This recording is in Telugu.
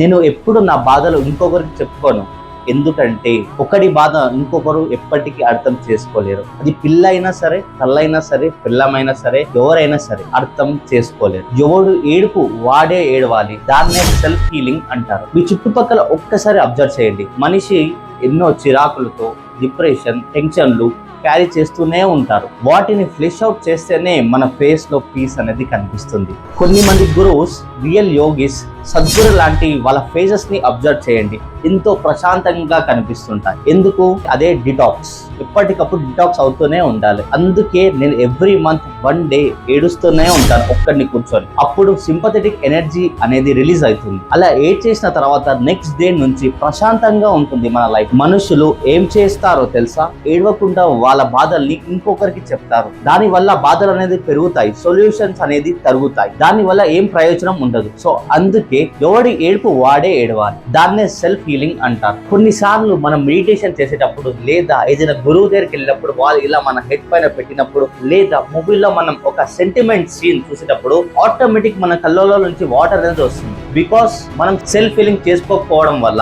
నేను ఎప్పుడు నా బాధలు ఇంకొకరికి చెప్పుకోను. ఎందుకంటే ఒకటి బాధ ఇంకొకరు ఎప్పటికీ అర్థం చేసుకోలేరు. అది పిల్ల అయినా సరే తల్లైనా సరే పిల్లమైనా సరే ఎవరైనా సరే అర్థం చేసుకోలేరు. ఎవడు ఏడుపు వాడే ఏడవాలి. దాన్నే సెల్ఫ్ హీలింగ్ అంటారు. మీ చుట్టుపక్కల ఒక్కసారి అబ్జర్వ్ చేయండి. మనిషి ఎన్నో చిరాకులతో డిప్రెషన్ టెన్షన్లు క్యారీ చేస్తూనే ఉంటారు. వాటిని ఫ్లెష్ అవుట్ చేస్తేనే మన ఫేస్లో పీస్ అనేది కనిపిస్తుంది. కొన్ని మంది గురువుస్ రియల్ యోగిస్ సద్గురు లాంటి వాళ్ళ ఫేజెస్ని అబ్జర్వ్ చేయండి. ఎంతో ప్రశాంతంగా కనిపిస్తుంటాయి. ఎందుకు? అదే డిటాక్స్. ఎప్పటికప్పుడు డిటాక్స్ అవుతూనే ఉండాలి. అందుకే నేను ఎవ్రీ మంత్ వన్ డే ఏడుస్తూనే ఉంటాను ఒక్కడిని కూర్చొని. అప్పుడు సింపథెటిక్ ఎనర్జీ అనేది రిలీజ్ అవుతుంది. అలా ఏడ్ చేసిన తర్వాత నెక్స్ట్ డే నుంచి ప్రశాంతంగా ఉంటుంది మన లైఫ్ మనుషులు ఏం చేస్తారో తెలుసా? ఏడవకుండా వాళ్ళ బాధల్ని ఇంకొకరికి చెప్తారు. దాని వల్ల బాధలు అనేది పెరుగుతాయి సొల్యూషన్స్ అనేది తరుగుతాయి. దాని వల్ల ఏం ప్రయోజనం ఉండదు. సో అందుకే ఎవడి ఏడుపు వాడే ఏడవాలి. దాన్నే సెల్ఫ్ హీలింగ్ అంటారు. కొన్నిసార్లు మనం మెడిటేషన్ చేసేటప్పుడు లేదా ఏదైనా గురువు దగ్గరికి వెళ్ళినప్పుడు వాళ్ళు ఇలా మన హెడ్ పైన పెట్టినప్పుడు లేదా మూవీలో మనం ఒక సెంటిమెంట్ సీన్ చూసేటప్పుడు ఆటోమేటిక్ మన కళ్ళలో నుంచి వాటర్ అనేది వస్తుంది. బికాస్ మనం సెల్ఫ్ ఫీలింగ్ చేసుకోకపోవడం వల్ల